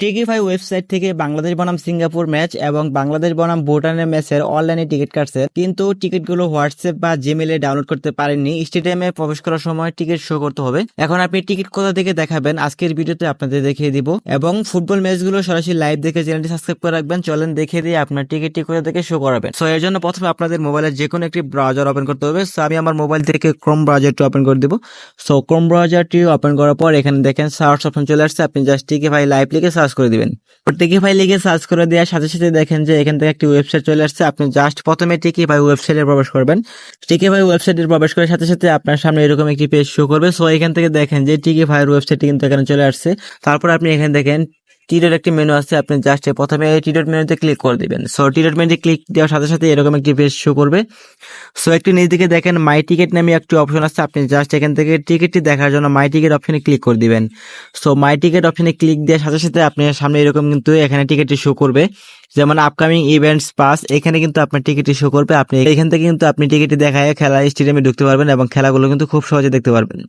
টিকিফাই website থেকে বাংলাদেশ বনাম Singapore match এবং বাংলাদেশ বনাম ভুটানের ম্যাচের অনলাইনে টিকিট কাটছে কিন্তু টিকিটগুলো হোয়াটসঅ্যাপ বা জিমেলে ডাউনলোড করতে পারেননি। স্টেডিয়ামে প্রবেশ করার সময় টিকিট শো করতে হবে। এখন আপনি টিকিট কোথা থেকে দেখাবেন আজকের ভিডিওতে আপনাদের দেখিয়ে দিব। এবং ফুটবল ম্যাচগুলো সরাসরি লাইভ দেখে চ্যানেলটি সাবস্ক্রাইব করে রাখবেন। চলেন দেখে দিয়ে আপনার টিকিটটি কোথা থেকে শো করাবেন। সো এর জন্য প্রথমে আপনাদের মোবাইলের যে কোনো একটি ব্রাউজার ওপেন করতে হবে। সো আমি আমার মোবাইল থেকে ক্রোম ব্রাউজারটি ওপেন করে দিব। সো ক্রোম ব্রাউজারটি ওপেন করার পর এখানে দেখেন সার্চ অপশন চলে আসছে। আপনি জাস্ট টিকিফাই লাইভ লিখে সার্চ করে দিবেন। টিকিফাই লিখে সার্চ করে দেওয়ার সাথে সাথে দেখেন যে এখান থেকে একটি ওয়েবসাইট চলে আসছে। আপনি জাস্ট প্রথমে টিকিফাই ওয়েবসাইটে প্রবেশ করবেন। টিকিফাই ওয়েবসাইটে প্রবেশ করার সাথে সাথে আপনার সামনে এরকম একটি পেজ শো করবে। সো এখান থেকে দেখেন যে টিকি টিকিফাইয়ের ওয়েবসাইটটি কিন্তু এখানে চলে আসছে। তারপর আপনি এখানে দেখেন টিডোর একটি মেনু আছে, আপনি জাস্ট প্রথমে টিডোর মেনুতে ক্লিক করে দিবেন। সো টিডোর মেনুতে ক্লিক দেওয়ার সাথে সাথে এরকম একটি পেজ শো করবে। সো একটি নিচ দিকে দেখেন মাই টিকিট নামে একটি অপশন আছে, আপনি জাস্ট এখান থেকে টিকিটটি দেখার জন্য মাই টিকিট অপশনে ক্লিক করে দিবেন। সো মাই টিকিট অপশনে ক্লিক দেওয়ার সাথে সাথে আপনার সামনে এরকম কিন্তু এখানে টিকিটটি শো করবে। যেমন আপকামিং ইভেন্টস পাস এখানে কিন্তু আপনার টিকিটটি শো করবে। আপনি এখান থেকে কিন্তু আপনি টিকিটটি দেখায় খেলা স্টেডিয়ামে ঢুকতে পারবেন এবং খেলাগুলো কিন্তু খুব সহজে দেখতে পারবেন।